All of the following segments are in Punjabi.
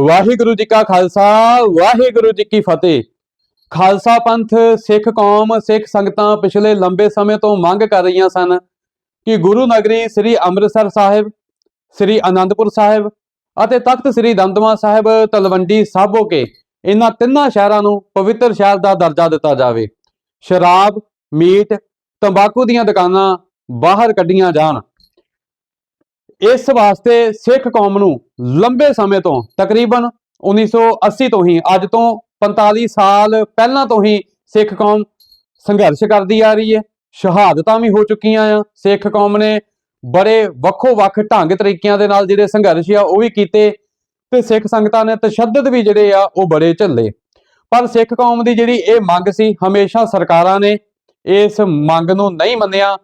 ਵਾਹਿਗੁਰੂ ਜੀ ਕਾ ਖਾਲਸਾ, ਵਾਹਿਗੁਰੂ ਜੀ ਕੀ ਫਤਿਹ। ਖਾਲਸਾ ਪੰਥ, ਸਿੱਖ ਕੌਮ, ਸਿੱਖ ਸੰਗਤਾਂ ਪਿਛਲੇ ਲੰਬੇ ਸਮੇਂ ਤੋਂ ਮੰਗ ਕਰ ਰਹੀਆਂ ਸਨ ਕਿ ਗੁਰੂ ਨਗਰੀ ਸ੍ਰੀ ਅੰਮ੍ਰਿਤਸਰ ਸਾਹਿਬ, ਸ੍ਰੀ ਅਨੰਦਪੁਰ ਸਾਹਿਬ ਅਤੇ ਤਖਤ ਸ੍ਰੀ ਦਮਦਮਾ ਸਾਹਿਬ, ਤਲਵੰਡੀ ਸਾਬੋ ਕੇ ਇਹਨਾਂ ਤਿੰਨਾਂ ਸ਼ਹਿਰਾਂ ਨੂੰ ਪਵਿੱਤਰ ਸ਼ਹਿਰ ਦਾ ਦਰਜਾ ਦਿੱਤਾ ਜਾਵੇ। ਸ਼ਰਾਬ, ਮੀਟ, ਤੰਬਾਕੂ ਦੀਆਂ ਦੁਕਾਨਾਂ ਬਾਹਰ ਕੱਢੀਆਂ ਜਾਣ। ਇਸ ਵਾਸਤੇ ਸਿੱਖ ਕੌਮ ਨੂੰ ਲੰਬੇ ਸਮੇਂ ਤੋਂ, ਤਕਰੀਬਨ 1980 ਤੋਂ ਹੀ, ਅੱਜ ਤੋਂ 45 ਸਾਲ ਪਹਿਲਾਂ ਤੋਂ ਹੀ ਸਿੱਖ ਕੌਮ ਸੰਘਰਸ਼ ਕਰਦੀ ਆ ਰਹੀ ਹੈ। ਸ਼ਹਾਦਤਾਂ ਵੀ ਹੋ ਚੁੱਕੀਆਂ ਆ। ਸਿੱਖ ਕੌਮ ਨੇ ਬੜੇ ਵੱਖੋ ਵੱਖ ਢੰਗ ਤਰੀਕਿਆਂ ਦੇ ਨਾਲ ਜਿਹੜੇ ਸੰਘਰਸ਼ ਆ, ਉਹ ਵੀ ਕੀਤੇ ਤੇ ਸਿੱਖ ਸੰਗਤਾਂ ਨੇ ਤਸ਼ੱਦਦ ਵੀ ਜਿਹੜੇ ਆ, ਉਹ ਬੜੇ ਝੱਲੇ। ਪਰ ਸਿੱਖ ਕੌਮ ਦੀ ਜਿਹੜੀ ਇਹ ਮੰਗ ਸੀ, ਹਮੇਸ਼ਾ ਸਰਕਾਰਾਂ ਨੇ ਇਸ ਮੰਗ ਨੂੰ ਨਹੀਂ ਮੰਨਿਆ।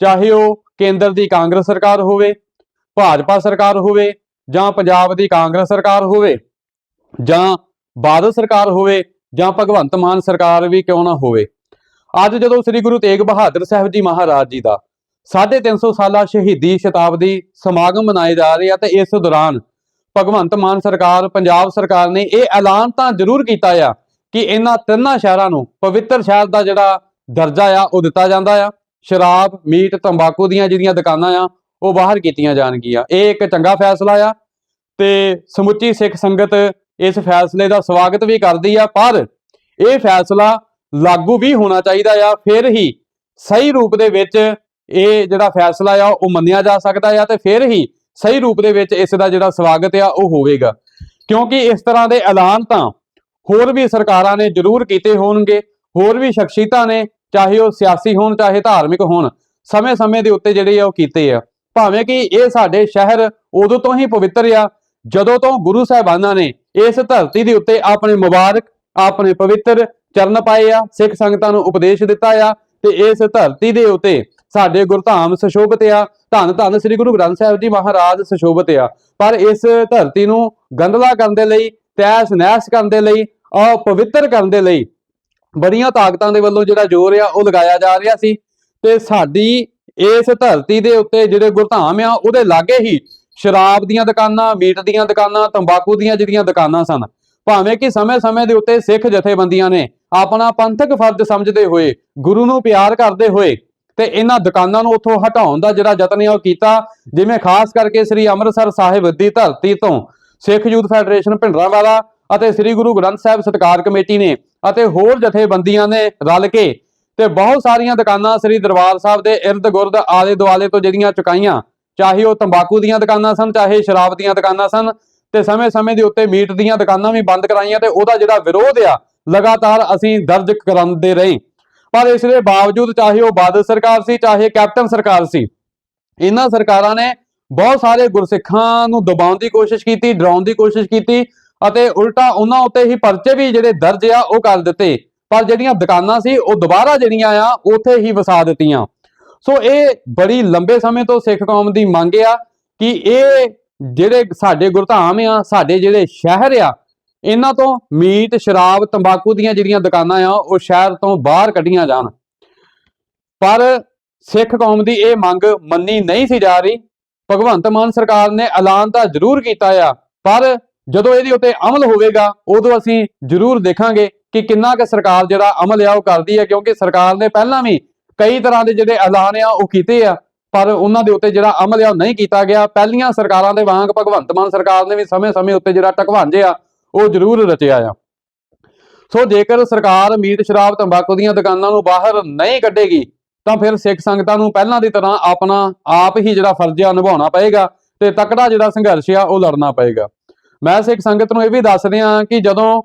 ਚਾਹੇ ਉਹ ਕੇਂਦਰ ਦੀ ਕਾਂਗਰਸ ਸਰਕਾਰ ਹੋਵੇ ਭਾਜਪਾ ਸਰਕਾਰ ਹੋਵੇ ਜਾਂ ਪੰਜਾਬ ਦੀ ਕਾਂਗਰਸ ਸਰਕਾਰ ਹੋਵੇ ਜਾਂ ਬਾਦਲ ਸਰਕਾਰ ਹੋਵੇ ਜਾਂ ਭਗਵੰਤ ਮਾਨ ਸਰਕਾਰ ਵੀ ਕਿਉਂ ਨਾ ਹੋਵੇ। ਅੱਜ ਜਦੋਂ ਸ੍ਰੀ ਗੁਰੂ ਤੇਗ ਬਹਾਦਰ ਸਾਹਿਬ ਜੀ ਮਹਾਰਾਜ ਜੀ ਦਾ 350 ਸਾਲਾ ਸ਼ਹੀਦੀ ਸ਼ਤਾਬਦੀ ਸਮਾਗਮ ਮਨਾਏ ਜਾ ਰਹੇ ਆ ਤੇ ਇਸ ਦੌਰਾਨ ਭਗਵੰਤ ਮਾਨ ਸਰਕਾਰ, ਪੰਜਾਬ ਸਰਕਾਰ ਨੇ ਇਹ ਐਲਾਨ ਤਾਂ ਜ਼ਰੂਰ ਕੀਤਾ ਆ ਕਿ ਇਹਨਾਂ ਤਿੰਨਾਂ ਸ਼ਹਿਰਾਂ ਨੂੰ ਪਵਿੱਤਰ ਸ਼ਹਿਰ ਦਾ ਜਿਹੜਾ ਦਰਜਾ ਆ ਉਹ ਦਿੱਤਾ ਜਾਂਦਾ ਆ। ਸ਼ਰਾਬ, ਮੀਟ, ਤੰਬਾਕੂ ਦੀਆਂ ਜਿਹੜੀਆਂ ਦੁਕਾਨਾਂ ਆ ਉਹ ਬਾਹਰ ਕੀਤੀਆਂ ਜਾਣਗੀਆਂ। ਇਹ ਇੱਕ ਚੰਗਾ ਫੈਸਲਾ ਆ ਤੇ ਸਮੁੱਚੀ ਸਿੱਖ ਸੰਗਤ ਇਸ ਫੈਸਲੇ ਦਾ ਸਵਾਗਤ ਵੀ ਕਰਦੀ ਆ, ਪਰ ਇਹ ਫੈਸਲਾ ਲਾਗੂ ਵੀ ਹੋਣਾ ਚਾਹੀਦਾ ਆ, ਫਿਰ ਹੀ ਸਹੀ ਰੂਪ ਦੇ ਵਿੱਚ ਇਹ ਜਿਹੜਾ ਫੈਸਲਾ ਆ, ਉਹ ਮੰਨਿਆ ਜਾ ਸਕਦਾ ਆ ਤੇ ਫਿਰ ਹੀ ਸਹੀ ਰੂਪ ਦੇ ਵਿੱਚ ਇਸ ਦਾ ਜਿਹੜਾ ਸਵਾਗਤ ਆ, ਉਹ ਹੋਵੇਗਾ। ਕਿਉਂਕਿ ਇਸ ਤਰ੍ਹਾਂ ਦੇ ਐਲਾਨ ਤਾਂ ਹੋਰ ਵੀ ਸਰਕਾਰਾਂ ਨੇ ਜ਼ਰੂਰ ਕੀਤੇ ਹੋਣਗੇ, ਹੋਰ ਵੀ ਸ਼ਖਸੀਅਤਾਂ ਨੇ, ਚਾਹੇ ਉਹ ਸਿਆਸੀ ਹੋਣ, ਚਾਹੇ ਧਾਰਮਿਕ ਹੋਣ, ਸਮੇਂ-ਸਮੇਂ ਦੇ ਉੱਤੇ ਜਿਹੜੇ ਆ ਉਹ ਕੀਤੇ ਆ। ਭਾਵੇਂ ਕਿ ਇਹ ਸਾਡੇ ਸ਼ਹਿਰ ਉਦੋਂ ਤੋਂ ਹੀ ਪਵਿੱਤਰ ਆ, ਜਦੋਂ ਤੋਂ ਗੁਰੂ ਸਾਹਿਬਾਨਾਂ ਨੇ ਇਸ ਧਰਤੀ ਦੇ ਉੱਤੇ ਆਪਣੇ ਮੁਬਾਰਕ, ਆਪਣੇ ਪਵਿੱਤਰ ਚਰਨ ਪਾਏ ਆ, ਸਿੱਖ ਸੰਗਤਾਂ ਨੂੰ ਉਪਦੇਸ਼ ਦਿੱਤਾ ਆ ਤੇ ਇਸ ਧਰਤੀ ਦੇ ਉੱਤੇ ਸਾਡੇ ਗੁਰਧਾਮ ਸੁਸ਼ੋਭਿਤ ਆ, ਧੰਨ ਧੰਨ ਸ੍ਰੀ ਗੁਰੂ ਗ੍ਰੰਥ ਸਾਹਿਬ ਜੀ ਮਹਾਰਾਜ ਸੁਸ਼ੋਭਿਤ ਆ। ਪਰ ਇਸ ਧਰਤੀ ਨੂੰ ਗੰਦਲਾ ਕਰਨ ਦੇ ਲਈ, ਤੈਸ ਨਹਿਸ ਕਰਨ ਦੇ ਲਈ, ਅਪਵਿੱਤਰ ਕਰਨ ਦੇ ਲਈ ਬੜੀਆਂ ਤਾਕਤਾਂ ਦੇ ਵੱਲੋਂ ਜਿਹੜਾ ਜ਼ੋਰ ਆ, ਉਹ ਲਗਾਇਆ ਜਾ ਰਿਹਾ ਸੀ ਤੇ ਸਾਡੀ ਇਸ ਧਰਤੀ ਦੇ ਉੱਤੇ ਜਿਹੜੇ ਗੁਰਧਾਮ ਆ, ਉਹਦੇ ਲਾਗੇ ਹੀ ਸ਼ਰਾਬ ਦੀਆਂ ਦੁਕਾਨਾਂ, ਮੀਟ ਦੀਆਂ ਦੁਕਾਨਾਂ, ਤੰਬਾਕੂ ਦੀਆਂ ਜਿਹੜੀਆਂ ਦੁਕਾਨਾਂ ਸਨ। ਭਾਵੇਂ ਕਿ ਸਮੇਂ-ਸਮੇਂ ਦੇ ਉੱਤੇ ਸਿੱਖ ਜਥੇਬੰਦੀਆਂ ਨੇ ਆਪਣਾ ਪੰਥਕ ਫਰਜ਼ ਸਮਝਦੇ ਹੋਏ, ਗੁਰੂ ਨੂੰ ਪਿਆਰ ਕਰਦੇ ਹੋਏ ਤੇ ਇਹਨਾਂ ਦੁਕਾਨਾਂ ਨੂੰ ਉੱਥੋਂ ਹਟਾਉਣ ਦਾ ਜਿਹੜਾ ਯਤਨ ਹੈ ਉਹ ਕੀਤਾ, ਜਿਵੇਂ ਖਾਸ ਕਰਕੇ ਸ੍ਰੀ ਅੰਮ੍ਰਿਤਸਰ ਸਾਹਿਬ ਦੀ ਧਰਤੀ ਤੋਂ ਸਿੱਖ ਯੂਥ ਫੈਡਰੇਸ਼ਨ ਭਿੰਡਰਾਂਵਾਲਾ ਅਤੇ ਸ੍ਰੀ ਗੁਰੂ ਗ੍ਰੰਥ ਸਾਹਿਬ ਸਤਕਾਰ ਕਮੇਟੀ ਨੇ ਅਤੇ ਹੋਰ ਜਥੇਬੰਦੀਆਂ ਨੇ ਰਲ ਕੇ ਤੇ ਬਹੁਤ ਸਾਰੀਆਂ ਦੁਕਾਨਾਂ ਸ੍ਰੀ ਦਰਬਾਰ ਸਾਹਿਬ ਦੇ ਇਰਦ ਗੁਰਦ ਆਲੇ ਦੁਆਲੇ ਤੋਂ ਜਿਹੜੀਆਂ ਚੁਕਾਈਆਂ, ਚਾਹੇ ਉਹ ਤੰਬਾਕੂ ਦੀਆਂ ਦੁਕਾਨਾਂ ਸਨ, ਚਾਹੇ ਸ਼ਰਾਬ ਦੀਆਂ ਦੁਕਾਨਾਂ ਸਨ, ਤੇ ਸਮੇਂ-ਸਮੇਂ ਦੇ ਉੱਤੇ ਮੀਟ ਦੀਆਂ ਦੁਕਾਨਾਂ ਵੀ ਬੰਦ ਕਰਾਈਆਂ ਤੇ ਉਹਦਾ ਜਿਹੜਾ ਵਿਰੋਧ ਆ, ਲਗਾਤਾਰ ਅਸੀਂ ਦਰਜ ਕਰਾਉਂਦੇ ਰਹੇ। ਪਰ ਇਸ ਦੇ ਬਾਵਜੂਦ ਚਾਹੇ ਉਹ ਬਾਦਲ ਸਰਕਾਰ ਸੀ, ਚਾਹੇ ਕੈਪਟਨ ਸਰਕਾਰ ਸੀ, ਇਹਨਾਂ ਸਰਕਾਰਾਂ ਨੇ ਬਹੁਤ ਸਾਰੇ ਗੁਰਸਿੱਖਾਂ ਨੂੰ ਦਬਾਉਣ ਦੀ ਕੋਸ਼ਿਸ਼ ਕੀਤੀ, ਡਰਾਉਣ ਦੀ ਕੋਸ਼ਿਸ਼ ਕੀਤੀ ਅਤੇ ਉਲਟਾ ਉਹਨਾਂ ਉੱਤੇ ਹੀ ਪਰਚੇ ਵੀ ਜਿਹੜੇ ਦਰਜ ਆ ਉਹ ਕਰ ਦਿੱਤੇ। ਪਰ ਜਿਹੜੀਆਂ ਦੁਕਾਨਾਂ ਸੀ, ਉਹ ਦੁਬਾਰਾ ਜਿਹੜੀਆਂ ਆ, ਉੱਥੇ ਹੀ ਵਸਾ ਦਿੱਤੀਆਂ। ਸੋ ਇਹ ਬੜੀ ਲੰਬੇ ਸਮੇਂ ਤੋਂ ਸਿੱਖ ਕੌਮ ਦੀ ਮੰਗ ਆ ਕਿ ਇਹ ਜਿਹੜੇ ਸਾਡੇ ਗੁਰਧਾਮ ਆ, ਸਾਡੇ ਜਿਹੜੇ ਸ਼ਹਿਰ ਆ, ਇਹਨਾਂ ਤੋਂ ਮੀਟ, ਸ਼ਰਾਬ, ਤੰਬਾਕੂ ਦੀਆਂ ਜਿਹੜੀਆਂ ਦੁਕਾਨਾਂ ਆ, ਉਹ ਸ਼ਹਿਰ ਤੋਂ ਬਾਹਰ ਕੱਢੀਆਂ ਜਾਣ। ਪਰ ਸਿੱਖ ਕੌਮ ਦੀ ਇਹ ਮੰਗ ਮੰਨੀ ਨਹੀਂ ਸੀ ਜਾ ਰਹੀ। ਭਗਵੰਤ ਮਾਨ ਸਰਕਾਰ ਨੇ ਐਲਾਨ ਤਾਂ ਜ਼ਰੂਰ ਕੀਤਾ ਆ, ਪਰ ਜਦੋਂ ਇਹਦੇ ਉੱਤੇ ਅਮਲ ਹੋਵੇਗਾ, ਉਦੋਂ ਅਸੀਂ ਜ਼ਰੂਰ ਦੇਖਾਂਗੇ ਕਿ ਕਿੰਨਾ ਕੁ ਸਰਕਾਰ ਜਿਹੜਾ ਅਮਲ ਆ ਉਹ ਕਰਦੀ ਹੈ, ਕਿਉਂਕਿ ਸਰਕਾਰ ਨੇ ਪਹਿਲਾਂ ਵੀ ਕਈ ਤਰ੍ਹਾਂ ਦੇ ਜਿਹੜੇ ਐਲਾਨ ਆ ਉਹ ਕੀਤੇ ਆ, ਪਰ ਉਹਨਾਂ ਦੇ ਉੱਤੇ ਜਿਹੜਾ ਅਮਲ ਆ ਉਹ ਨਹੀਂ ਕੀਤਾ ਗਿਆ। ਪਹਿਲੀਆਂ ਸਰਕਾਰਾਂ ਦੇ ਵਾਂਗ ਭਗਵੰਤ ਮਾਨ ਸਰਕਾਰ ਨੇ ਵੀ ਸਮੇਂ-ਸਮੇਂ ਉੱਤੇ ਜਿਹੜਾ ਟਕਵਾਂਜੇ ਆ, ਉਹ ਜ਼ਰੂਰ ਰਚਿਆ ਆ। ਸੋ ਜੇਕਰ ਸਰਕਾਰ ਮੀਟ, ਸ਼ਰਾਬ, ਤੰਬਾਕੂ ਦੀਆਂ ਦੁਕਾਨਾਂ ਨੂੰ ਬਾਹਰ ਨਹੀਂ ਕੱਢੇਗੀ, ਤਾਂ ਫਿਰ ਸਿੱਖ ਸੰਗਤਾਂ ਨੂੰ ਪਹਿਲਾਂ ਦੀ ਤਰ੍ਹਾਂ ਆਪਣਾ ਆਪ ਹੀ ਜਿਹੜਾ ਫਰਜ਼ ਆ ਨਿਭਾਉਣਾ ਪਏਗਾ ਤੇ ਤਕੜਾ ਜਿਹੜਾ ਸੰਘਰਸ਼ ਆ ਉਹ ਲੜਨਾ ਪਏਗਾ। ਮੈਂ ਸਿੱਖ ਸੰਗਤ ਨੂੰ ਇਹ ਵੀ ਦੱਸ ਰਿਹਾ ਕਿ ਜਦੋਂ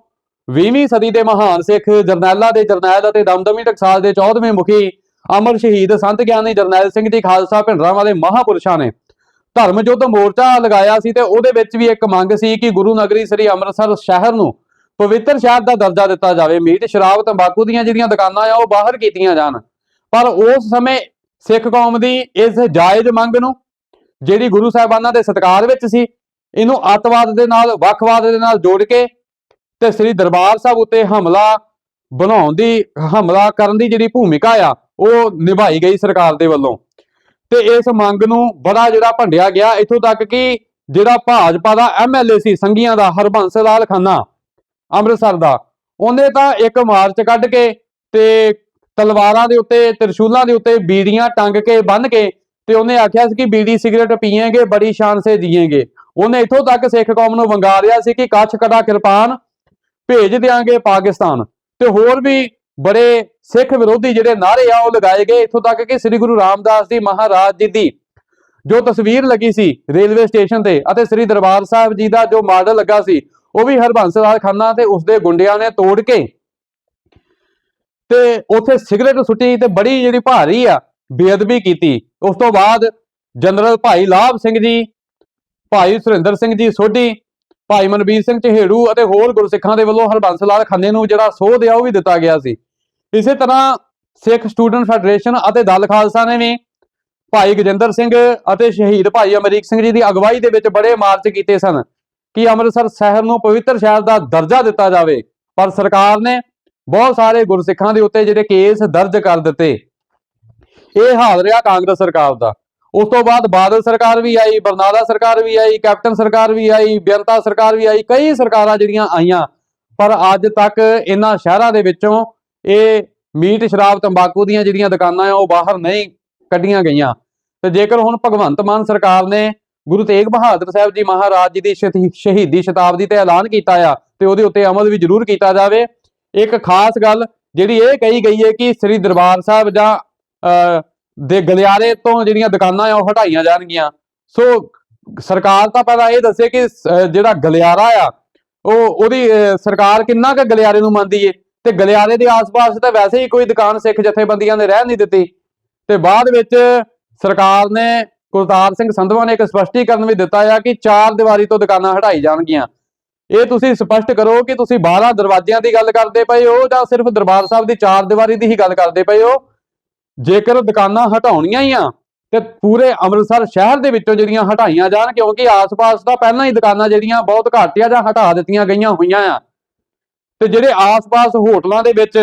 20ਵੀਂ ਸਦੀ ਦੇ ਮਹਾਨ ਸਿੱਖ ਜਰਨੈਲਾਂ ਦੇ ਜਰਨੈਲ ਅਤੇ ਦਮਦਮੀ ਟਕਸਾਲ ਦੇ 14ਵੇਂ ਮੁਖੀ ਅਮਰ ਸ਼ਹੀਦ ਸੰਤ ਗਿਆਨੀ ਜਰਨੈਲ ਸਿੰਘ ਜੀ ਖਾਲਸਾ ਭਿੰਡਰਾਂ ਵਾਲੇ ਮਹਾਪੁਰਸ਼ਾਂ ਨੇ ਧਰਮ ਯੁੱਧ ਮੋਰਚਾ ਲਗਾਇਆ ਸੀ ਤੇ ਉਹਦੇ ਵਿੱਚ ਵੀ ਇੱਕ ਮੰਗ ਸੀ ਕਿ ਗੁਰੂ ਨਗਰੀ ਸ੍ਰੀ ਅੰਮ੍ਰਿਤਸਰ ਸ਼ਹਿਰ ਨੂੰ ਪਵਿੱਤਰ ਸ਼ਹਿਰ ਦਾ ਦਰਜਾ ਦਿੱਤਾ ਜਾਵੇ। ਮੀਟ, ਸ਼ਰਾਬ, ਤੰਬਾਕੂ ਦੀਆਂ ਜਿਹੜੀਆਂ ਦੁਕਾਨਾਂ ਆ, ਉਹ ਬਾਹਰ ਕੀਤੀਆਂ ਜਾਣ। ਪਰ ਉਸ ਸਮੇਂ ਸਿੱਖ ਕੌਮ ਦੀ ਇਸ ਜਾਇਜ਼ ਮੰਗ ਨੂੰ, ਜਿਹੜੀ ਗੁਰੂ ਸਾਹਿਬਾਨਾਂ ਦੇ ਸਤਕਾਰ ਵਿੱਚ ਸੀ ਇਹਨੂੰ ਅੱਤਵਾਦ ਦੇ ਨਾਲ, ਵੱਖਵਾਦ ਦੇ ਨਾਲ ਜੋੜ ਕੇ ਤੇ ਸ੍ਰੀ ਦਰਬਾਰ ਸਾਹਿਬ ਉੱਤੇ ਹਮਲਾ ਬਣਾਉਣ ਦੀ, ਹਮਲਾ ਕਰਨ ਦੀ ਜਿਹੜੀ ਭੂਮਿਕਾ ਆ, ਉਹ ਨਿਭਾਈ ਗਈ ਸਰਕਾਰ ਦੇ ਵੱਲੋਂ। ਤੇ ਇਸ ਮੰਗ ਨੂੰ ਬੜਾ ਜਿਹੜਾ ਭੰਡਿਆ ਗਿਆ ਇਥੋਂ ਤੱਕ ਕਿ ਜਿਹੜਾ ਭਾਜਪਾ ਦਾ ਐਮਐਲਏ ਸੀ ਸੰਗੀਆਂ ਦਾ ਹਰਬੰਸ ਲਾਲ ਖੰਨਾ, ਅੰਮ੍ਰਿਤਸਰ ਦਾ, ਉਹਨੇ ਤਾਂ ਇੱਕ ਮਾਰਚ ਕੱਢ ਕੇ ਤੇ ਤਲਵਾਰਾਂ ਦੇ ਉੱਤੇ, ਤਿਰਸ਼ੂਲਾਂ ਦੇ ਉੱਤੇ ਬੀੜੀਆਂ ਟੰਗ ਕੇ ਬੰਨ ਕੇ ਤੇ ਉਹਨੇ ਆਖਿਆ ਸੀ ਕਿ ਬੀੜੀ ਸਿਗਰਟ ਪੀਏਗੇ, ਬੜੀ ਸ਼ਾਨ ਸੇ ਜੀਏਗੇ। ਉਹਨੇ ਇੱਥੋਂ ਤੱਕ ਸਿੱਖ ਕੌਮ ਨੂੰ ਵੰਗਾ ਰਿਹਾ ਸੀ ਕਿ ਕੱਛ ਕਦਾ ਕਿਰਪਾਨ ਭੇਜ ਦਿਆਂਗੇ ਪਾਕਿਸਤਾਨ। ਤੇ ਹੋਰ ਵੀ ਬੜੇ ਸਿੱਖ ਵਿਰੋਧੀ ਜਿਹੜੇ ਨਾਰੇ ਆ, ਉਹ ਲਗਾਏ ਗਏ ਇੱਥੋਂ ਤੱਕ ਕਿ ਸ੍ਰੀ ਗੁਰੂ ਰਾਮਦਾਸ ਜੀ ਮਹਾਰਾਜ ਜੀ ਦੀ ਜੋ ਤਸਵੀਰ ਲੱਗੀ ਸੀ ਰੇਲਵੇ ਸਟੇਸ਼ਨ ਤੇ ਅਤੇ ਸ੍ਰੀ ਦਰਬਾਰ ਸਾਹਿਬ ਜੀ ਦਾ ਜੋ ਮਾਡਲ ਲੱਗਾ ਸੀ, ਉਹ ਵੀ ਹਰਬੰਸ ਲਾਲ ਖੰਨਾ ਤੇ ਉਸਦੇ ਗੁੰਡਿਆਂ ਨੇ ਤੋੜ ਕੇ ਤੇ ਉੱਥੇ ਸਿਗਰਟ ਸੁੱਟੀ ਤੇ ਬੜੀ ਜਿਹੜੀ ਭਾਰੀ ਆ ਬੇਅਦਬੀ ਕੀਤੀ। ਉਸ ਤੋਂ ਬਾਅਦ ਜਨਰਲ ਭਾਈ ਲਾਭ ਸਿੰਘ ਜੀ ਭਾਈ ਸੁਰਿੰਦਰ ਸਿੰਘ ਜੀ ਸੋਢੀ, ਭਾਈ ਮਨਵੀਰ ਸਿੰਘ ਚਹੇੜੂ ਅਤੇ ਹੋਰ ਗੁਰਸਿੱਖਾਂ ਦੇ ਵੱਲੋਂ ਹਰਬੰਸ ਲਾਲ ਖੰਨੇ ਨੂੰ ਜਿਹੜਾ ਸੋਧ ਆ ਉਹ ਵੀ ਦਿੱਤਾ ਗਿਆ ਸੀ। ਇਸੇ ਤਰ੍ਹਾਂ ਸਿੱਖ ਸਟੂਡੈਂਟ ਫੈਡਰੇਸ਼ਨ ਅਤੇ ਦਲ ਖਾਲਸਾ ਨੇ ਵੀ ਭਾਈ ਗਜਿੰਦਰ ਸਿੰਘ ਅਤੇ ਸ਼ਹੀਦ ਭਾਈ ਅਮਰੀਕ ਸਿੰਘ ਜੀ ਦੀ ਅਗਵਾਈ ਦੇ ਵਿੱਚ ਬੜੇ ਮਾਰਚ ਕੀਤੇ ਸਨ ਕਿ ਅੰਮ੍ਰਿਤਸਰ ਸ਼ਹਿਰ ਨੂੰ ਪਵਿੱਤਰ ਸ਼ਹਿਰ ਦਾ ਦਰਜਾ ਦਿੱਤਾ ਜਾਵੇ। ਪਰ ਸਰਕਾਰ ਨੇ ਬਹੁਤ ਸਾਰੇ ਗੁਰਸਿੱਖਾਂ ਦੇ ਉੱਤੇ ਜਿਹੜੇ ਕੇਸ ਦਰਜ ਕਰ ਦਿੱਤੇ। ਇਹ ਹਾਲ ਰਿਹਾ ਕਾਂਗਰਸ ਸਰਕਾਰ ਦਾ। ਉਸ ਤੋਂ ਬਾਅਦ ਬਾਦਲ ਸਰਕਾਰ ਵੀ ਆਈ ਬਰਨਾਲਾ ਸਰਕਾਰ ਵੀ ਆਈ ਕੈਪਟਨ ਸਰਕਾਰ ਵੀ ਆਈ ਬੇਅੰਤਾ ਸਰਕਾਰ ਵੀ ਆਈ ਕਈ ਸਰਕਾਰਾਂ ਜਿਹੜੀਆਂ ਆਈਆਂ। ਪਰ ਅੱਜ ਤੱਕ ਇਹਨਾਂ ਸ਼ਹਿਰਾਂ ਦੇ ਵਿੱਚੋਂ ਇਹ ਮੀਟ ਸ਼ਰਾਬ ਤੰਬਾਕੂ ਦੀਆਂ ਜਿਹੜੀਆਂ ਦੁਕਾਨਾਂ ਆ ਉਹ ਬਾਹਰ ਨਹੀਂ ਕੱਢੀਆਂ ਗਈਆਂ। ਤੇ ਜੇਕਰ ਹੁਣ ਭਗਵੰਤ ਮਾਨ ਸਰਕਾਰ ਨੇ ਗੁਰੂ ਤੇਗ ਬਹਾਦਰ ਸਾਹਿਬ ਜੀ ਮਹਾਰਾਜ ਜੀ ਦੀ ਸ਼ਹੀ- ਸ਼ਹੀਦੀ ਸ਼ਤਾਬਦੀ ਤੇ ਐਲਾਨ ਕੀਤਾ ਆ ਤੇ ਉਹਦੇ ਉੱਤੇ ਅਮਲ ਵੀ ਜ਼ਰੂਰ ਕੀਤਾ ਜਾਵੇ ਇੱਕ ਖਾਸ ਗੱਲ ਜਿਹੜੀ ਇਹ ਕਹੀ ਗਈ ਹੈ ਕਿ ਸ੍ਰੀ ਦਰਬਾਰ ਸਾਹਿਬ ਜਾਂ ਅਹ, ਦੇ ਗਲਿਆਰੇ ਤੋਂ ਜਿਹੜੀਆਂ ਦੁਕਾਨਾਂ ਆ, ਉਹ ਹਟਾਈਆਂ ਜਾਣਗੀਆਂ। ਸੋ ਸਰਕਾਰ ਤਾਂ ਪਹਿਲਾਂ ਇਹ ਦੱਸੇ ਕਿ ਜਿਹੜਾ ਗਲਿਆਰਾ ਆ, ਉਹ ਉਹਦੀ ਸਰਕਾਰ ਕਿੰਨਾ ਕੁ ਗਲਿਆਰੇ ਨੂੰ ਮੰਨਦੀ ਏ? ਤੇ ਗਲਿਆਰੇ ਦੇ ਆਸ-ਪਾਸ ਤਾਂ ਵੈਸੇ ਹੀ ਕੋਈ ਦੁਕਾਨ ਸਿੱਖ ਜਥੇਬੰਦੀਆਂ ਨੇ ਰਹਿ ਨਹੀਂ ਦਿੱਤੀ। ਤੇ ਬਾਅਦ ਵਿੱਚ ਸਰਕਾਰ ਨੇ ਕੁਲਤਾਰ ਸਿੰਘ ਸੰਧਵਾ ਨੇ ਇੱਕ ਸਪਸ਼ਟੀਕਰਨ ਵੀ ਦਿੱਤਾ ਆ ਕਿ ਚਾਰ ਦੀਵਾਰੀ ਤੋਂ ਦੁਕਾਨਾਂ ਹਟਾਈ ਜਾਣਗੀਆਂ। ਇਹ ਤੁਸੀਂ ਸਪਸ਼ਟ ਕਰੋ ਕਿ ਤੁਸੀਂ 12 ਦਰਵਾਜ਼ਿਆਂ ਦੀ ਗੱਲ ਕਰਦੇ ਪਏ ਹੋ ਜਾਂ ਸਿਰਫ ਦਰਬਾਰ ਸਾਹਿਬ ਦੀ ਚਾਰ ਦੀਵਾਰੀ ਦੀ ਹੀ ਗੱਲ ਕਰਦੇ ਪਏ ਹੋ? ਜੇਕਰ ਦੁਕਾਨਾਂ ਹਟਾਉਣੀਆਂ ਹੀ ਆ, ਤੇ ਪੂਰੇ ਅੰਮ੍ਰਿਤਸਰ ਸ਼ਹਿਰ ਦੇ ਵਿੱਚੋਂ ਜਿਹੜੀਆਂ ਹਟਾਈਆਂ ਜਾਣ, ਕਿਉਂਕਿ ਆਸ-ਪਾਸ ਤਾਂ ਪਹਿਲਾਂ ਹੀ ਦੁਕਾਨਾਂ ਜਿਹੜੀਆਂ ਬਹੁਤ ਘੱਟ ਆ ਜਾਂ ਹਟਾ ਦਿੱਤੀਆਂ ਗਈਆਂ ਹੋਈਆਂ ਆ। ਤੇ ਜਿਹੜੇ ਆਸ-ਪਾਸ ਹੋਟਲਾਂ ਦੇ ਵਿੱਚ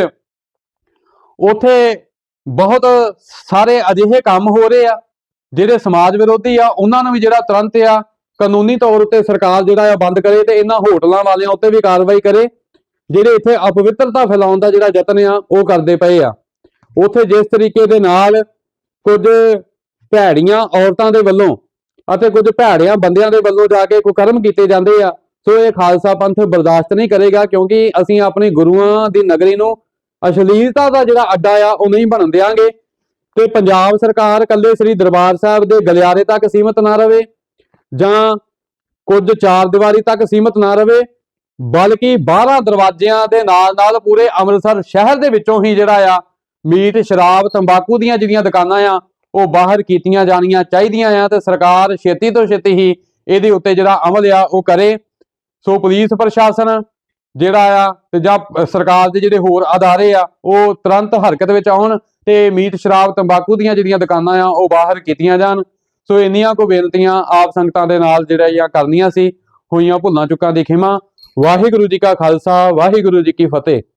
ਉਥੇ ਬਹੁਤ ਸਾਰੇ ਅਜਿਹੇ ਕੰਮ ਹੋ ਰਹੇ ਆ, ਜਿਹੜੇ ਸਮਾਜ ਵਿਰੋਧੀ ਆ, ਉਹਨਾਂ ਨੂੰ ਵੀ ਜਿਹੜਾ ਤੁਰੰਤ ਆ ਕਾਨੂੰਨੀ ਤੌਰ ਉੱਤੇ ਸਰਕਾਰ ਜਿਹੜਾ ਆ ਬੰਦ ਕਰੇ ਤੇ ਇਹਨਾਂ ਹੋਟਲਾਂ ਵਾਲਿਆਂ ਉੱਤੇ ਵੀ ਕਾਰਵਾਈ ਕਰੇ, ਜਿਹੜੇ ਇੱਥੇ ਅਪਵਿੱਤਰਤਾ ਫੈਲਾਉਣ ਦਾ ਜਿਹੜਾ ਯਤਨ ਆ, ਉਹ ਕਰਦੇ ਪਏ ਆ। ਉਥੇ ਜਿਸ ਤਰੀਕੇ ਦੇ ਨਾਲ ਕੁਝ ਭੈੜੀਆਂ ਔਰਤਾਂ ਦੇ ਵੱਲੋਂ ਅਤੇ ਕੁਝ ਭੈੜਿਆਂ ਬੰਦਿਆਂ ਦੇ ਵੱਲੋਂ ਜਾ ਕੇ ਕੁਕਰਮ ਕੀਤੇ ਜਾਂਦੇ ਆ, ਸੋ ਇਹ ਖਾਲਸਾ ਪੰਥ ਬਰਦਾਸ਼ਤ ਨਹੀਂ ਕਰੇਗਾ ਕਿਉਂਕਿ ਅਸੀਂ ਆਪਣੇ ਗੁਰੂਆਂ ਦੀ ਨਗਰੀ ਨੂੰ ਅਸ਼ਲੀਲਤਾ ਦਾ ਜਿਹੜਾ ਅੱਡਾ ਆ ਉਹ ਨਹੀਂ ਬਣਨ ਦਿਆਂਗੇ। ਤੇ ਪੰਜਾਬ ਸਰਕਾਰ ਕੱਲੇ ਸ੍ਰੀ ਦਰਬਾਰ ਸਾਹਿਬ ਦੇ ਗਲਿਆਰੇ ਤੱਕ ਸੀਮਤ ਨਾ ਰਵੇ ਜਾਂ ਕੁਝ ਚਾਰ ਦੀਵਾਰੀ ਤੱਕ ਸੀਮਤ ਨਾ ਰਵੇ, ਬਲਕਿ 12 ਦਰਵਾਜ਼ਿਆਂ ਦੇ ਨਾਲ ਨਾਲ ਪੂਰੇ ਅੰਮ੍ਰਿਤਸਰ ਸ਼ਹਿਰ ਦੇ ਵਿੱਚੋਂ ਹੀ ਜਿਹੜਾ ਆ ਮੀਟ, ਸ਼ਰਾਬ, ਤੰਬਾਕੂ ਦੀਆਂ ਜਿਹੜੀਆਂ ਦੁਕਾਨਾਂ ਆ, ਉਹ ਬਾਹਰ ਕੀਤੀਆਂ ਜਾਣੀਆਂ ਚਾਹੀਦੀਆਂ ਆ ਤੇ ਸਰਕਾਰ ਛੇਤੀ ਤੋਂ ਛੇਤੀ ਹੀ ਇਹਦੇ ਉੱਤੇ ਜਿਹੜਾ ਅਮਲ ਆ, ਉਹ ਕਰੇ। ਸੋ ਪੁਲਿਸ ਪ੍ਰਸ਼ਾਸਨ ਜਿਹੜਾ ਆ ਤੇ ਜਾਂ ਸਰਕਾਰ ਦੇ ਜਿਹੜੇ ਹੋਰ ਅਦਾਰੇ ਆ, ਉਹ ਤੁਰੰਤ ਹਰਕਤ ਵਿੱਚ ਆਉਣ ਤੇ ਮੀਟ, ਸ਼ਰਾਬ, ਤੰਬਾਕੂ ਦੀਆਂ ਜਿਹੜੀਆਂ ਦੁਕਾਨਾਂ ਆ, ਉਹ ਬਾਹਰ ਕੀਤੀਆਂ ਜਾਣ। ਸੋ ਇੰਨੀਆਂ ਕੋ ਬੇਨਤੀਆਂ ਆਪ ਸੰਗਤਾਂ ਦੇ ਨਾਲ ਜਿਹੜੀਆਂ ਕਰਨੀਆਂ ਸੀ। ਹੋਈਆਂ ਭੁੱਲਾਂ ਚੁੱਕਾਂ ਦੀ ਖਿਮਾ। ਵਾਹਿਗੁਰੂ ਜੀ ਕਾ ਖਾਲਸਾ, ਵਾਹਿਗੁਰੂ ਜੀ ਕੀ ਫਤਿਹ।